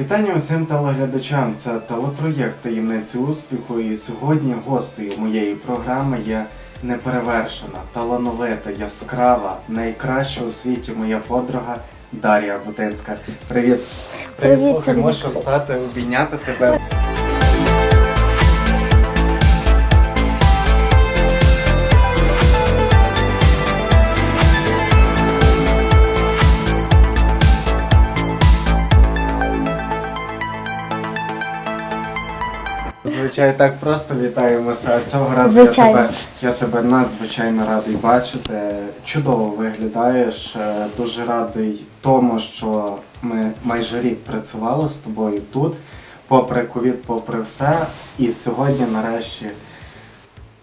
Вітання усім телеглядачам. Це телепроєкт таємниці успіху. І сьогодні гостею моєї програми є неперевершена, талановита, яскрава, найкраща у світі моя подруга Дар'я Бутинська. Привіт! Привіт, слухай, можу встати, обійняти тебе. Звичайно, так просто вітаємося. А цього разу я Звичайно. тебе, я тебе надзвичайно радий бачити. Чудово виглядаєш. Е, Дуже радий тому, що ми майже рік працювали з тобою тут, попри ковід, попри все. І сьогодні, нарешті,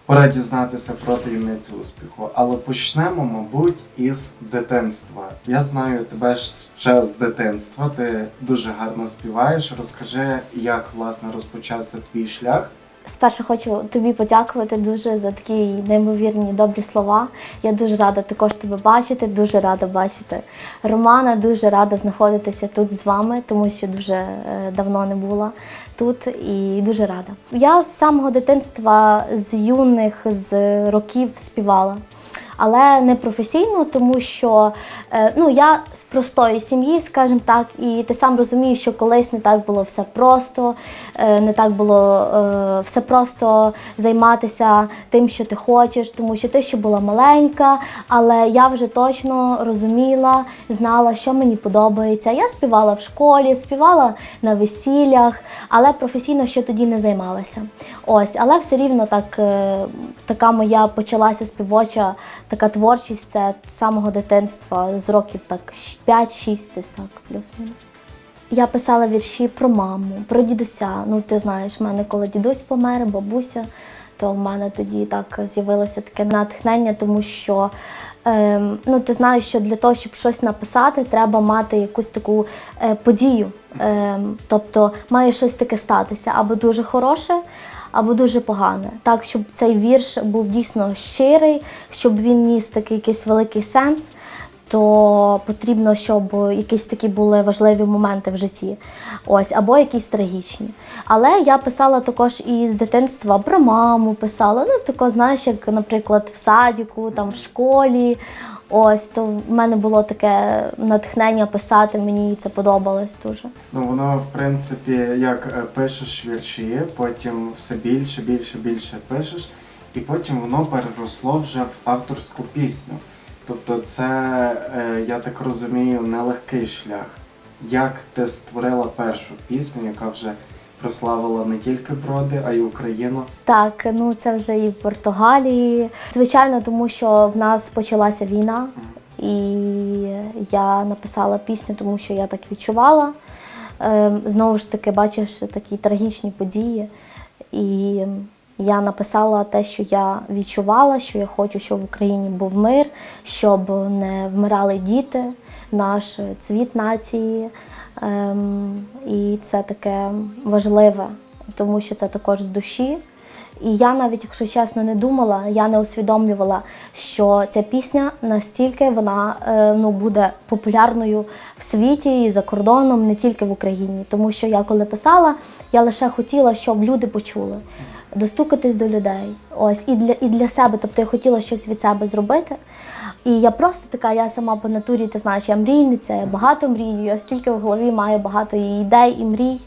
пора дізнатися про таємницю успіху. Але почнемо, мабуть, із дитинства. Я знаю тебе ж ще з дитинства. Ти дуже гарно співаєш. Розкажи, як власне розпочався твій шлях. Спершу хочу тобі подякувати дуже за такі неймовірні добрі слова. Я дуже рада також тебе бачити, дуже рада бачити Романа, дуже рада знаходитися тут з вами, тому що дуже е, давно не була тут і дуже рада. Я з самого дитинства, з юних з років співала. Але не професійно, тому що е, ну, я з простої сім'ї, скажімо так, і ти сам розумієш, що колись не так було все просто, е, не так було е, все просто займатися тим, що ти хочеш, тому що ти ще була маленька, але я вже точно розуміла, знала, що мені подобається. Я співала в школі, співала на весіллях, але професійно ще тоді не займалася. Ось, але все рівно так, така моя почалася співоча така творчість це з самого дитинства, з років так 5-6, десь так, плюс-мінус. Я писала вірші про маму, про дідуся. Ну, ти знаєш, в мене коли дідусь помер, бабуся, то в мене тоді так з'явилося таке натхнення, тому що ем, ну, ти знаєш, що для того, щоб щось написати, треба мати якусь таку е, подію. Ем, тобто має щось таке статися або дуже хороше, або дуже погане. Так, щоб цей вірш був дійсно щирий, щоб він ніс такий якийсь великий сенс то потрібно, щоб якісь такі були важливі моменти в житті, ось або якісь трагічні. Але я писала також і з дитинства про маму писала. Ну тако, знаєш, як, наприклад, в садіку, там в школі. Ось то в мене було таке натхнення писати, мені це подобалось дуже. Ну воно, в принципі, як е, пишеш вірші, потім все більше, більше, більше пишеш, і потім воно переросло вже в авторську пісню. Тобто, це, е, я так розумію, нелегкий шлях. Як ти створила першу пісню, яка вже прославила не тільки броди, а й Україну? Так, ну це вже і в Португалії. Звичайно, тому що в нас почалася війна, і я написала пісню, тому що я так відчувала. Ем, Знову ж таки, бачиш такі трагічні події. І я написала те, що я відчувала, що я хочу, щоб в Україні був мир, щоб не вмирали діти, наш цвіт нації. Ем, І це таке важливе, тому що це також з душі. І я навіть, якщо чесно, не думала, я не усвідомлювала, що ця пісня настільки вона е, ну, буде популярною в світі і за кордоном, не тільки в Україні. Тому що я коли писала, я лише хотіла, щоб люди почули, достукатись до людей. Ось і для, і для себе. Тобто я хотіла щось від себе зробити. І я просто така, я сама по натурі, ти знаєш, я мрійниця, я багато мрію, я стільки в голові маю багато і ідей, і мрій.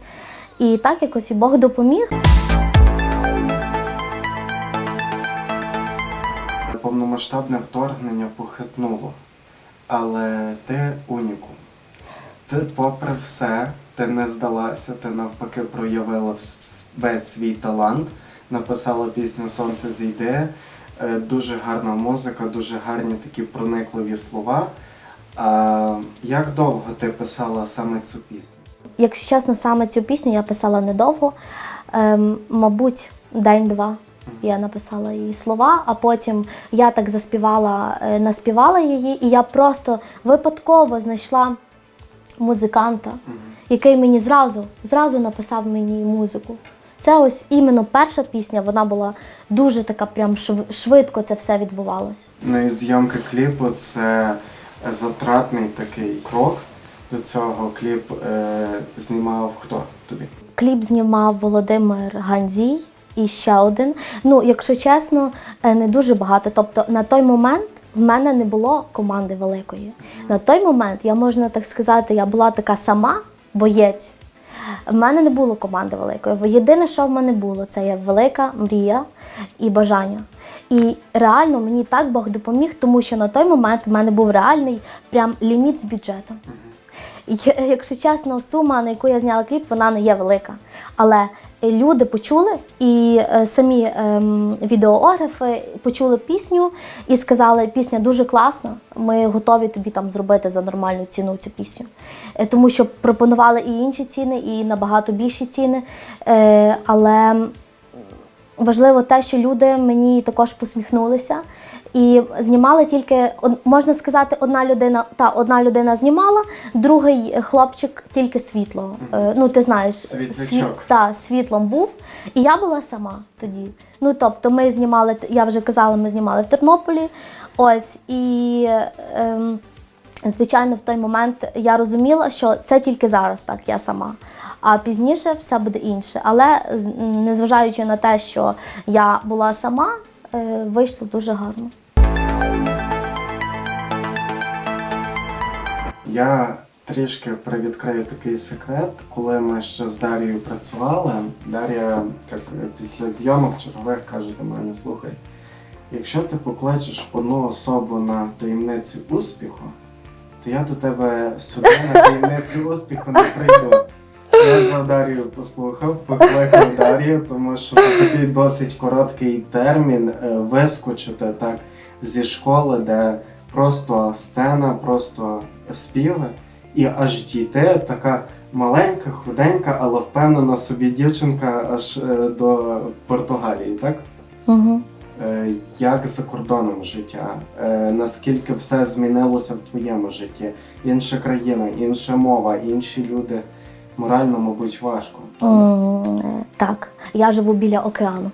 І так якось і Бог допоміг. Повномасштабне вторгнення похитнуло, але ти унікум. Ти, попри все, ти не здалася, ти навпаки проявила весь свій талант, написала пісню Сонце зійде. Е, Дуже гарна музика, дуже гарні такі проникливі слова. А як довго ти писала саме цю пісню? Якщо чесно, саме цю пісню я писала недовго, ем, мабуть, день-два. Я написала її слова, а потім я так заспівала, е, наспівала її, і я просто випадково знайшла музиканта, який мені зразу, зразу написав мені музику. Це ось іменно перша пісня, вона була дуже така, прям швидко це все відбувалося. Ну і зйомка кліпу це затратний такий крок, до цього кліп е, знімав хто тобі? Кліп знімав Володимир Ганзій і ще один. Ну, якщо чесно, е, не дуже багато. Тобто на той момент в мене не було команди великої. На той момент, я можна так сказати, я була така сама боєць. В мене не було команди великої. Єдине, що в мене було, це є велика мрія і бажання. І реально мені так Бог допоміг, тому що на той момент в мене був реальний прям ліміт з бюджетом. І, якщо чесно, сума, на яку я зняла кліп, вона не є велика. Але люди почули, і е, самі ем, відеографи почули пісню і сказали, пісня дуже класна. Ми готові тобі там зробити за нормальну ціну цю пісню. Е, Тому що пропонували і інші ціни, і набагато більші ціни. Е, але важливо те, що люди мені також посміхнулися. І знімали тільки можна сказати, одна людина та одна людина знімала, другий хлопчик тільки світло. Е, Ну ти знаєш, Світлячок. та світлом був. І я була сама тоді. Ну тобто, ми знімали, я вже казала, ми знімали в Тернополі. Ось і. Ем, Звичайно, в той момент я розуміла, що це тільки зараз так, я сама. А пізніше все буде інше. Але незважаючи на те, що я була сама, вийшло дуже гарно. Я трішки привідкрию такий секрет. Коли ми ще з Дарією працювали, Дар'я е, після зйомок чергових каже до мене: слухай, якщо ти покличеш одну особу на таємниці успіху, то я до тебе сюди на таємниці успіху не прийду. Я за Дар'ю послухав, покликав Дар'ю, тому що за такий досить короткий термін е, вискочити так зі школи, де просто сцена, просто співи, і аж дійти така маленька, худенька, але впевнена собі дівчинка аж е, до Португалії, так? Угу. Як за кордоном життя? Наскільки все змінилося в твоєму житті? Інша країна, інша мова, інші люди. Морально, мабуть, важко. Так, я живу біля океану.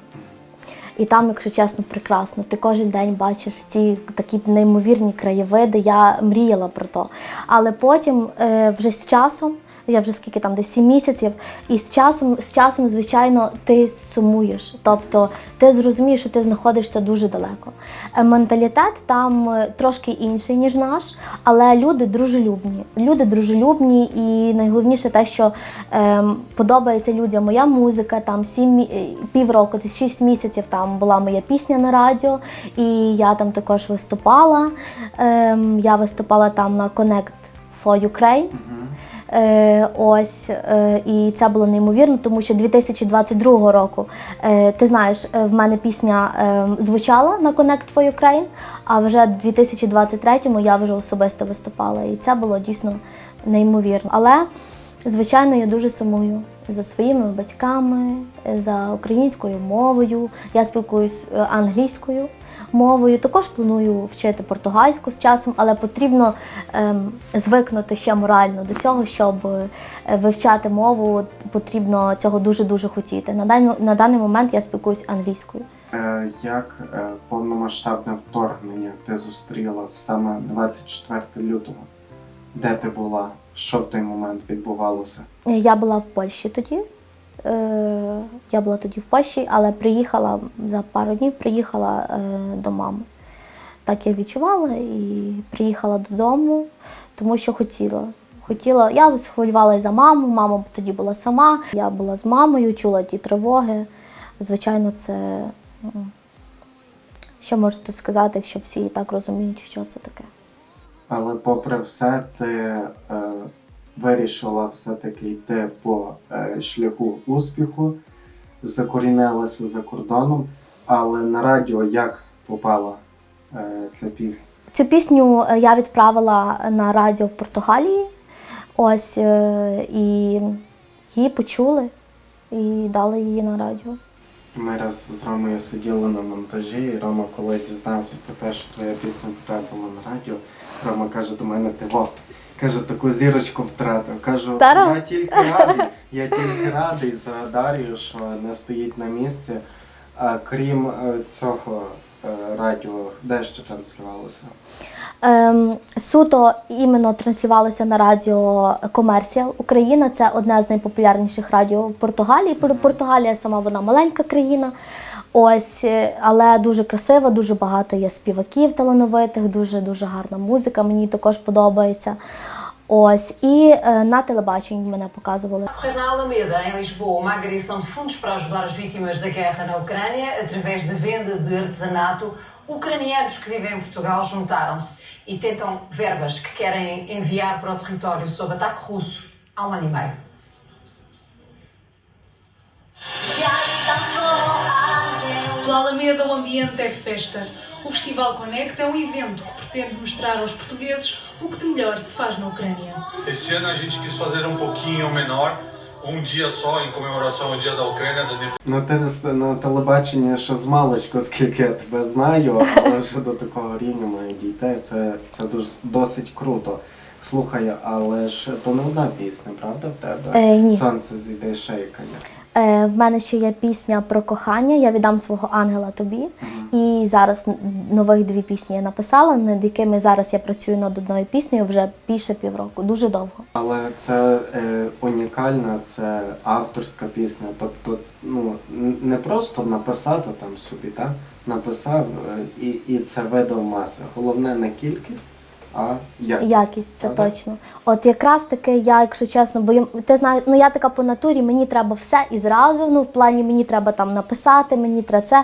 І там, якщо чесно, прекрасно. Ти кожен день бачиш ці такі неймовірні краєвиди. Я мріяла про то. Але потім, е, вже з часом, я вже скільки там десь 7 місяців, і з часом, з часом, звичайно, ти сумуєш. Тобто ти зрозумієш, що ти знаходишся дуже далеко. Е, Менталітет там е, трошки інший, ніж наш, але люди дружелюбні. Люди дружелюбні, і найголовніше те, що ем, подобається людям моя музика. Там сім е, півроку, десь шість місяців там була моя пісня на радіо, і я там також виступала. Ем, я виступала там на Connect for Ukraine. Е, ось е, і це було неймовірно, тому що 2022 року е, ти знаєш, е, в мене пісня е, звучала на Connect for Ukraine, а вже в 2023 я вже особисто виступала, і це було дійсно неймовірно. Але звичайно, я дуже сумую за своїми батьками, е, за українською мовою. Я спілкуюсь е, англійською мовою. Також планую вчити португальську з часом, але потрібно ем, звикнути ще морально до цього, щоб е, вивчати мову, потрібно цього дуже дуже хотіти. На даний, на даний момент я спілкуюсь англійською. Е, Як е, повномасштабне вторгнення ти зустріла саме 24 лютого? Де ти була? Що в той момент відбувалося? Я була в Польщі тоді. Е, я була тоді в Польщі, але приїхала за пару днів приїхала е, до мами. Так я відчувала і приїхала додому, тому що хотіла. Хотіла, я схвилювалася за маму, мама тоді була сама. Я була з мамою, чула ті тривоги. Звичайно, це що можу сказати, якщо всі так розуміють, що це таке. Але попри все, ти е, вирішила все-таки йти по е, шляху успіху, закорінилася за кордоном. Але на радіо як попала е, ця пісня? Цю пісню е, я відправила на радіо в Португалії. Ось і її почули і дали її на радіо. Ми раз з Ромою сиділи на монтажі, і Рома, коли дізнався про те, що твоя пісня потрапила на радіо, Рома каже до мене, ти во, каже, таку зірочку втратив. Кажу, Та-ра. я тільки радий, я тільки радий за Дар'ю, що не стоїть на місці. А крім е, цього е, радіо, де ще транслювалося? Ем, суто іменно транслювалося на радіо Комерціал Україна. Це одне з найпопулярніших радіо в Португалії. Пор- Португалія сама вона маленька країна. Ось, е, але дуже красива, дуже багато є співаків талановитих, дуже дуже гарна музика. Мені також подобається. Ось і е, на телебаченні мене показували. Ocorrer na Alameda, em Lisboa, uma agressão de fundos para ajudar as vítimas da guerra na Ucrânia através da venda de artesanato. Ucranianos que vivem em Portugal juntaram-se e tentam verbas que querem enviar para o território sob ataque russo há um ano e meio. Do Alameda, o ambiente é de festa. O Festival Conecta é um evento que pretende mostrar aos portugueses o que de melhor se faz na Ucrânia. Esse ano a gente quis fazer um pouquinho menor, um dia só em comemoração ao Dia da Ucrânia, da independência. На, те- на телебаченні ще з маличку, скільки я тебе знаю, але вже до такого рівня має дійти. Це, це дуже досить круто. Слухай, але ж то не одна пісня, правда, в тебе? Е, ні. Сонце зійде ще яка є. Е, в мене ще є пісня про кохання. Я віддам свого ангела тобі. І зараз нових дві пісні я написала, над якими зараз я працюю над одною піснею вже більше півроку, дуже довго. Але це е, унікальна, це авторська пісня. Тобто, ну не просто написати там собі, так? Написав е, і, і це видав маси. Головне не кількість, а якість. Якість, це правда? точно. От якраз таки я, якщо чесно, бо я- ти знаєш, ну я така по натурі, мені треба все і зразу. Ну, в плані мені треба там написати, мені треба це.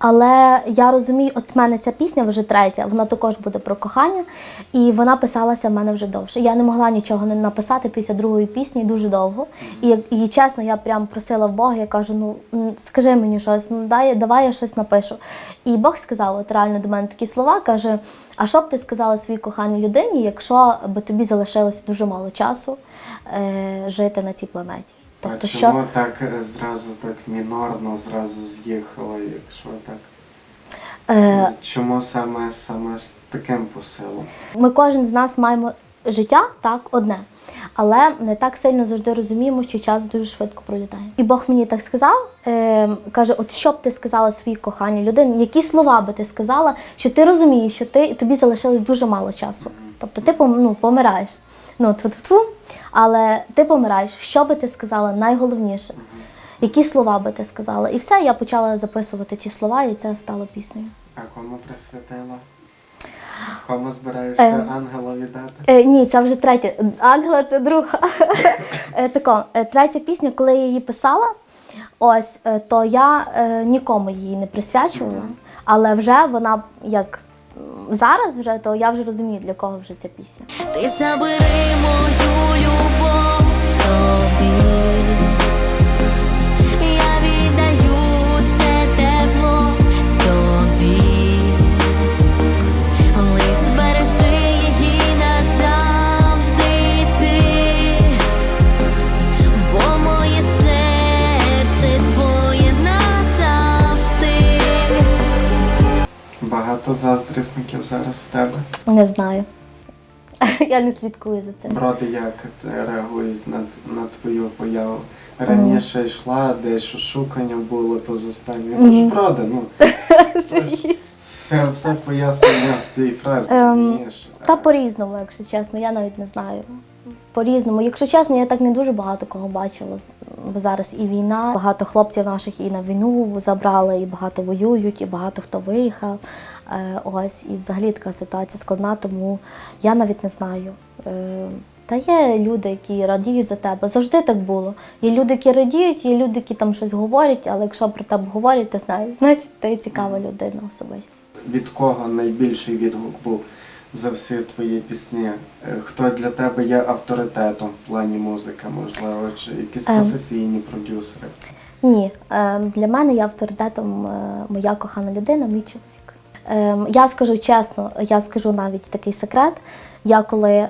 Але я розумію, от в мене ця пісня вже третя, вона також буде про кохання, і вона писалася в мене вже довше. Я не могла нічого не написати після другої пісні дуже довго. І, і чесно, я прям просила в Бога, я кажу: ну скажи мені щось, ну дай, давай я щось напишу. І Бог сказав, от реально до мене такі слова, каже: а що б ти сказала своїй коханій людині, якщо б тобі залишилося дуже мало часу е, жити на цій планеті? Тобто, а що чому так е, зразу так мінорно, зразу з'їхало, якщо так? е, Чому саме саме з таким посилом? ми кожен з нас маємо життя так одне. Але не так сильно завжди розуміємо, що час дуже швидко пролітає. І Бог мені так сказав, е, каже: от що б ти сказала своїй коханій людині, які слова би ти сказала, що ти розумієш, що ти тобі залишилось дуже мало часу. Тобто ти ну, помираєш. Ну, тьфу-тьфу-тьфу, але ти помираєш. Що би ти сказала найголовніше? Які слова би ти сказала? І все, я почала записувати ці слова, і це стало піснею. А кому присвятила? Кому збираєшся Е. ангела віддати? Е, ні, це вже третя. Ангела це друга. е, тако, е, третя пісня, коли я її писала, ось, е, то я е, нікому її не присвячувала, але вже вона як зараз вже, то я вже розумію, для кого вже ця пісня. Ти забери мою любов Багато заздрісників зараз в тебе. Не знаю. я не слідкую за цим. Броди як реагують на, на твою появу? Раніше йшла, десь шукання було поза спальню. Це ж броди, ну. Все, все пояснення в тій фразі, Ем, розумієш? Та по-різному, якщо чесно, я навіть не знаю. По-різному. Якщо чесно, я так не дуже багато кого бачила. Зараз і війна, багато хлопців наших і на війну забрали, і багато воюють, і багато хто виїхав. Е, ось, і взагалі така ситуація складна, тому я навіть не знаю. Е, та є люди, які радіють за тебе. Завжди так було. Є люди, які радіють, є люди, які там щось говорять, але якщо про тебе говорять, ти знаєш, значить ти цікава людина особисто. Від кого найбільший відгук був за всі твої пісні? Е, Хто для тебе є авторитетом в плані музики, можливо, чи якісь Ем. професійні продюсери? Ні, е, для мене є авторитетом е, моя кохана людина, мій чоловік. Е, Я скажу чесно, я скажу навіть такий секрет. Я коли е,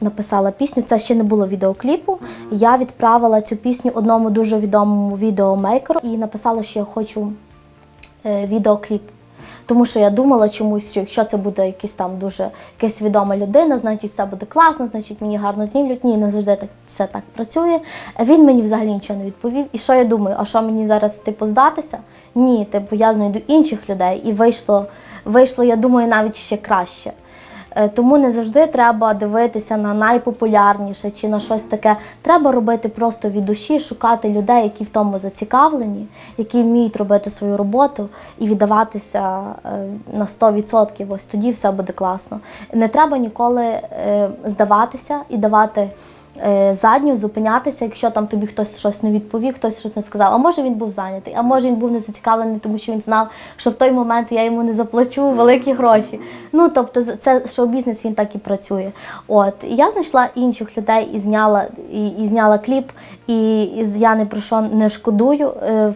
написала пісню, це ще не було відеокліпу. Я відправила цю пісню одному дуже відомому відеомейкеру і написала, що я хочу е, відеокліп. Тому що я думала чомусь, що якщо це буде якийсь там дуже якась відома людина, значить все буде класно, значить мені гарно знімлють. Ні, не завжди так це так працює. Він мені взагалі нічого не відповів. І що я думаю, а що мені зараз типу здатися? Ні, типу я знайду інших людей, і вийшло, вийшло, я думаю, навіть ще краще. Е, Тому не завжди треба дивитися на найпопулярніше чи на щось таке. Треба робити просто від душі, шукати людей, які в тому зацікавлені, які вміють робити свою роботу і віддаватися е, на 100%. Ось тоді все буде класно. Не треба ніколи е, здаватися і давати. Е, Задню зупинятися, якщо там тобі хтось щось не відповів, хтось щось не сказав. А може він був зайнятий, а може він був не зацікавлений, тому що він знав, що в той момент я йому не заплачу великі гроші. Ну тобто, це шоу-бізнес він так і працює. От і я знайшла інших людей і зняла і, і зняла кліп, і, і я не про що не шкодую. Е,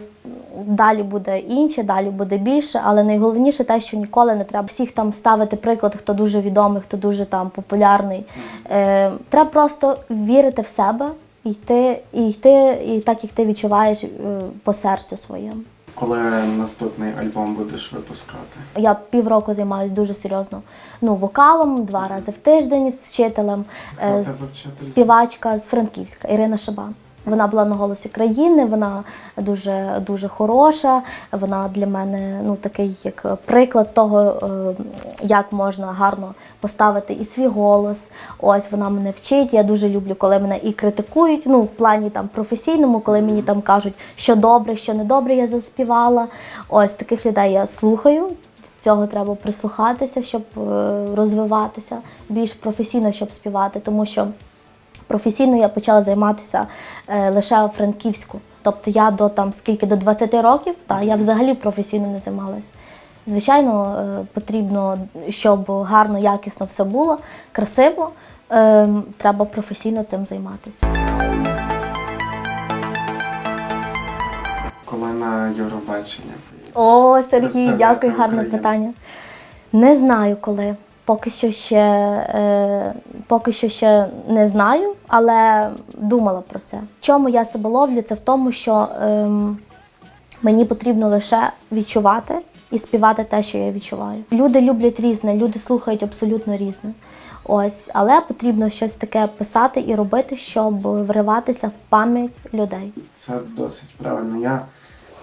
Далі буде інше, далі буде більше, але найголовніше те, що ніколи не треба всіх там ставити приклад, хто дуже відомий, хто дуже там популярний. Е, треба просто вірити в себе і йти, і йти, і так як ти відчуваєш е, по серцю своєму. Коли наступний альбом будеш випускати? Я півроку займаюся дуже серйозно ну, вокалом, два рази в тиждень з вчителем. Е, тебе? Співачка з Франківська Ірина Шабан. Вона була на голосі країни, вона дуже дуже хороша. Вона для мене ну такий як приклад того, е, як можна гарно поставити і свій голос. Ось вона мене вчить. Я дуже люблю, коли мене і критикують. Ну в плані там професійному, коли мені там кажуть, що добре, що не добре, я заспівала. Ось таких людей я слухаю. Цього треба прислухатися, щоб е, розвиватися більш професійно, щоб співати, тому що професійно я почала займатися е, лише у Франківську. Тобто я до там скільки до 20 років, та я взагалі професійно не займалася. Звичайно, е, потрібно, щоб гарно, якісно все було, красиво. е, треба професійно цим займатися. Коли на Євробачення? О, Сергій, дякую, гарне питання. Не знаю коли. Поки що ще е, поки що ще не знаю, але думала про це. Чому я себе ловлю? Це в тому, що ем, мені потрібно лише відчувати і співати те, що я відчуваю. Люди люблять різне, люди слухають абсолютно різне. Ось, але потрібно щось таке писати і робити, щоб вриватися в пам'ять людей. Це досить правильно. Я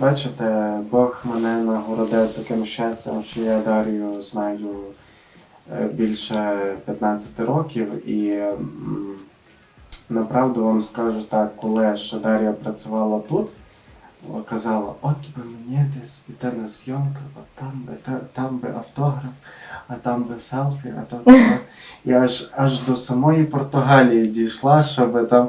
бачите, Бог мене нагородив таким щастям, що я Дар'ю знаю е, більше 15 років, і направду вам скажу так, коли ще Дар'я працювала тут, казала, от би мені десь піти на зйомку, от там би та- там би автограф, а там би селфі, а там. Я аж аж до самої Португалії дійшла, щоб там.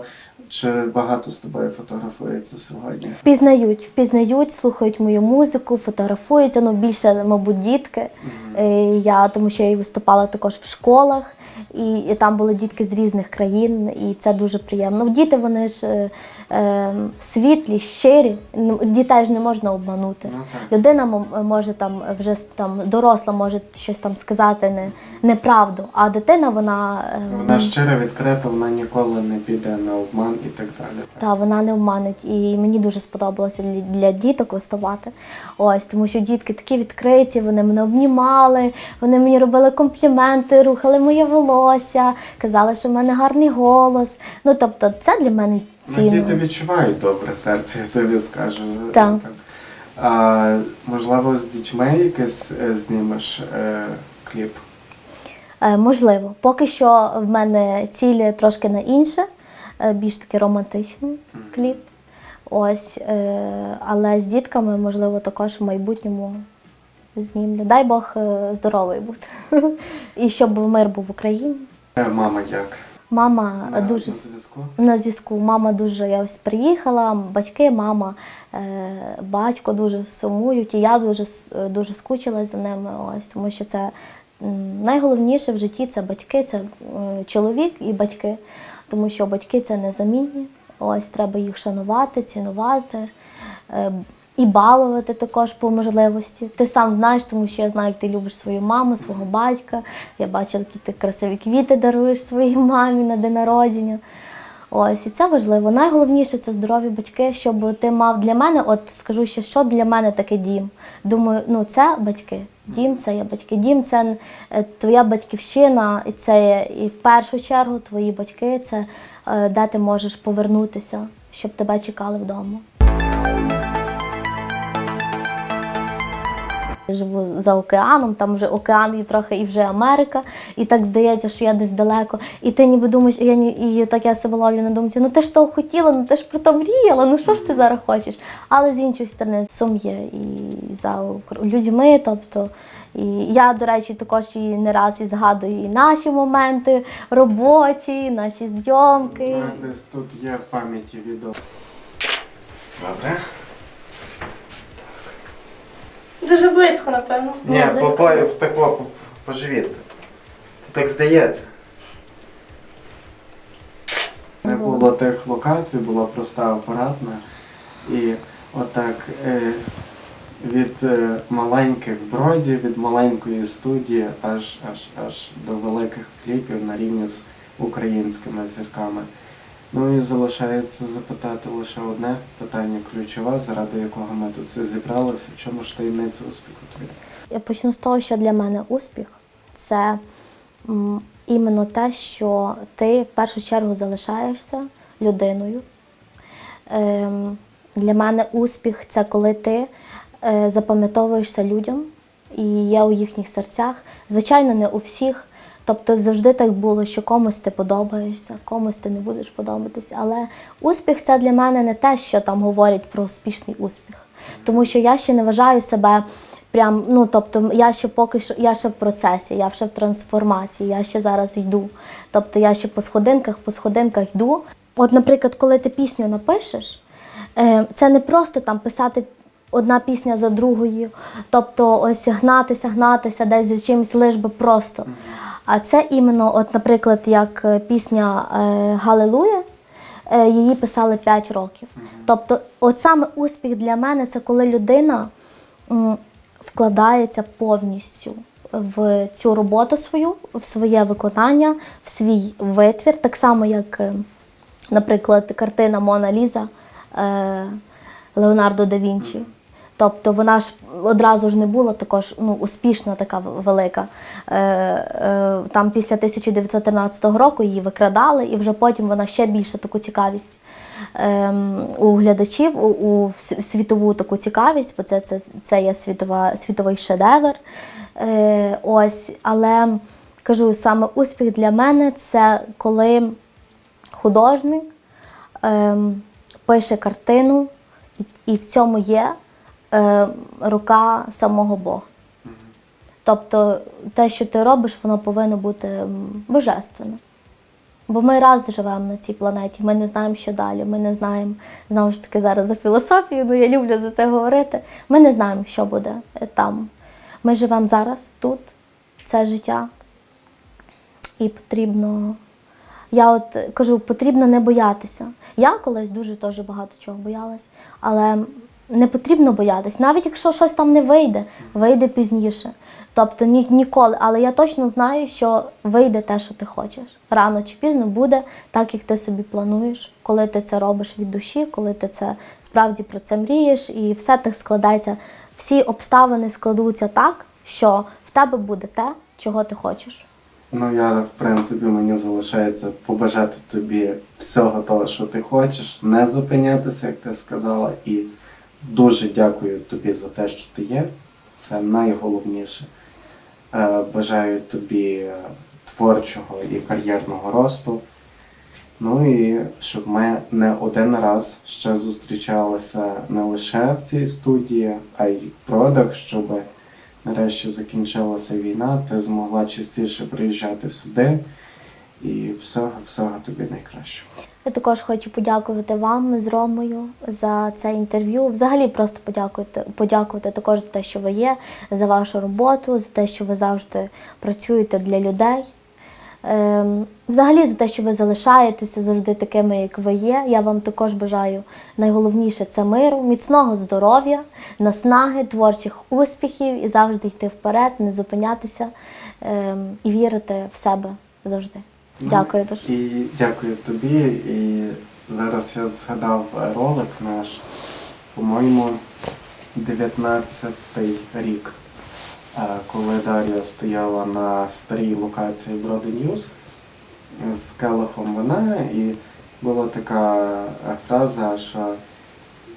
Чи багато з тобою фотографується сьогодні? Впізнають, впізнають, слухають мою музику, фотографуються. Ну більше, мабуть, дітки. Е, Я тому що я і виступала також в школах, і, і там були дітки з різних країн, і це дуже приємно. Ну, Діти вони ж е, е, світлі, щирі. Дітей ж не можна обманути. Ну. Людина мо- може там вже там доросла, може щось там сказати не, неправду, а дитина вона. е, Вона щира, відкрита, вона ніколи не піде на обман і так далі. та вона не обманить. І мені дуже сподобалося для, для діток виступати. Ось, тому що дітки такі відкриті, вони мене обнімали, вони мені робили компліменти, рухали моє волосся, казали, що в мене гарний голос. Ну тобто, це для мене Ну, цінно. діти відчувають добре серце, я тобі скажу. Так. А, можливо, з дітьми якийсь е, знімеш е, кліп. Е, можливо, поки що в мене цілі трошки на інше, е, більш таки романтичний кліп. Ось, е, але з дітками, можливо, також в майбутньому знімлю. Дай Бог е, здоровий бути. І щоб мир був в Україні. Е, Мама як? Мама На- дуже на зв'язку? на зв'язку. Мама дуже я ось приїхала, батьки, мама, е, батько дуже сумують, і я дуже е, дуже скучила за ними. Ось тому що це найголовніше в житті це батьки, це е, чоловік і батьки, тому що батьки це незамінні. Ось треба їх шанувати, цінувати. І балувати також по можливості. Ти сам знаєш, тому що я знаю, як ти любиш свою маму, свого батька. Я бачила, які ти красиві квіти даруєш своїй мамі на день народження. Ось, і це важливо. Найголовніше це здорові батьки, щоб ти мав для мене, от скажу ще, що для мене таке дім. Думаю, ну це батьки. Дім це є батьки. Дім це е, твоя батьківщина, і це є, і в першу чергу твої батьки це е, де ти можеш повернутися, щоб тебе чекали вдома. Живу за океаном, там вже океан і трохи і вже Америка, і так здається, що я десь далеко. І ти ніби думаєш, і я і так я себе ловлю на думці, ну ти ж того хотіла, ну ти ж про то мріяла, ну що ж ти зараз хочеш? Але з іншої сторони, сум є і за людьми, тобто. І я, до речі, також і не раз і згадую і наші моменти робочі, наші У зйомки. нас десь тут є в пам'яті відео. Добре. Дуже близько, напевно. Ні, близько. попою в тако по живіт. То так здається. Не було тих локацій, була проста апаратна. І отак е, від е, маленьких бродів, від маленької студії аж, аж, аж до великих кліпів на рівні з українськими зірками. Ну і залишається запитати лише одне питання ключове, заради якого ми тут всі зібралися. В чому ж таємниця успіху твоя? Я почну з того, що для мене успіх це м, іменно те, що ти в першу чергу залишаєшся людиною. Ем, для мене успіх це коли ти е, запам'ятовуєшся людям і є у їхніх серцях. Звичайно, не у всіх. Тобто завжди так було, що комусь ти подобаєшся, комусь ти не будеш подобатись. Але успіх це для мене не те, що там говорять про успішний успіх. Тому що я ще не вважаю себе прям, ну тобто я ще поки що я ще в процесі, я ще в трансформації, я ще зараз йду. Тобто я ще по сходинках, по сходинках йду. От, наприклад, коли ти пісню напишеш, е, це не просто там писати одна пісня за другою, тобто ось гнатися, гнатися десь за чимось лиш би просто. А це іменно, от, наприклад, як е, пісня е, Галилуя, е, її писали 5 років. Тобто, от саме успіх для мене це коли людина вкладається повністю в цю роботу свою, в своє виконання, в свій витвір, так само, як, наприклад, картина Мона Ліза Леонардо да Вінчі. Тобто вона ж одразу ж не була також ну, успішна, така велика. Е, е, там після 1913 року її викрадали, і вже потім вона ще більше таку цікавість ем, у глядачів, у, у світову таку цікавість, бо це, це, це є світова, світовий шедевр. Е, ось, але кажу, саме успіх для мене це коли художник ем, пише картину, і, і в цьому є е, рука самого Бога. Тобто те, що ти робиш, воно повинно бути м, божественно. Бо ми раз живемо на цій планеті, ми не знаємо, що далі. Ми не знаємо, знову ж таки, зараз за філософію, ну я люблю за це говорити. Ми не знаємо, що буде е, там. Ми живемо зараз, тут, це життя. І потрібно. Я от кажу, потрібно не боятися. Я колись дуже теж багато чого боялась, але не потрібно боятись. Навіть якщо щось там не вийде, вийде пізніше. Тобто ні, ніколи, але я точно знаю, що вийде те, що ти хочеш. Рано чи пізно буде так, як ти собі плануєш, коли ти це робиш від душі, коли ти це справді про це мрієш, і все так складається. Всі обставини складуться так, що в тебе буде те, чого ти хочеш. Ну, я, в принципі, мені залишається побажати тобі всього того, що ти хочеш, не зупинятися, як ти сказала, і дуже дякую тобі за те, що ти є. Це найголовніше. Е, Бажаю тобі е, творчого і кар'єрного росту. Ну і щоб ми не один раз ще зустрічалися не лише в цій студії, а й в продах, щоб нарешті закінчилася війна, ти змогла частіше приїжджати сюди. І всього, всього тобі найкращого. Я також хочу подякувати вам з Ромою за це інтерв'ю. Взагалі просто подякувати, подякувати також за те, що ви є, за вашу роботу, за те, що ви завжди працюєте для людей. Ем, взагалі за те, що ви залишаєтеся завжди такими, як ви є. Я вам також бажаю найголовніше це миру, міцного здоров'я, наснаги, творчих успіхів і завжди йти вперед, не зупинятися ем, і вірити в себе завжди. Дякую дуже. І дякую тобі. І зараз я згадав ролик наш, по-моєму, 19-й рік, е, коли Дар'я стояла на старій локації Броди Ньюз з келихом вина, і була така е, фраза, що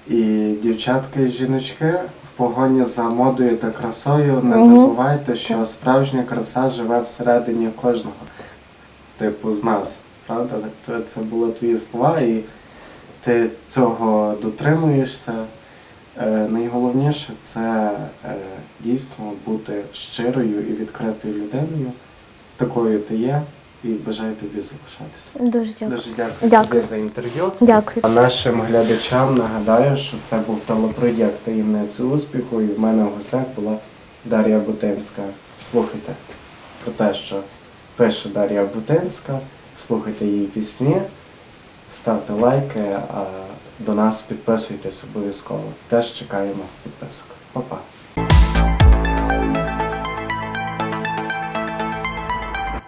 і дівчатка, і жіночки погоні за модою та красою не забувайте, що справжня краса живе всередині кожного. Типу, з нас. Правда? Це були твої слова, і ти цього дотримуєшся. Е, найголовніше це е, дійсно бути щирою і відкритою людиною. Такою ти є, і бажаю тобі залишатися. Дуже дякую. Дуже дякую, Дякую. тобі за інтерв'ю. Дякую. А нашим глядачам нагадаю, що це був телепроєкт таємниці успіху, і в мене в гостях була Дар'я Бутинська. Слухайте про те, що пише Дар'я Бутинська, слухайте її пісні, ставте лайки, а до нас підписуйтесь обов'язково. Теж чекаємо підписок. Па-па.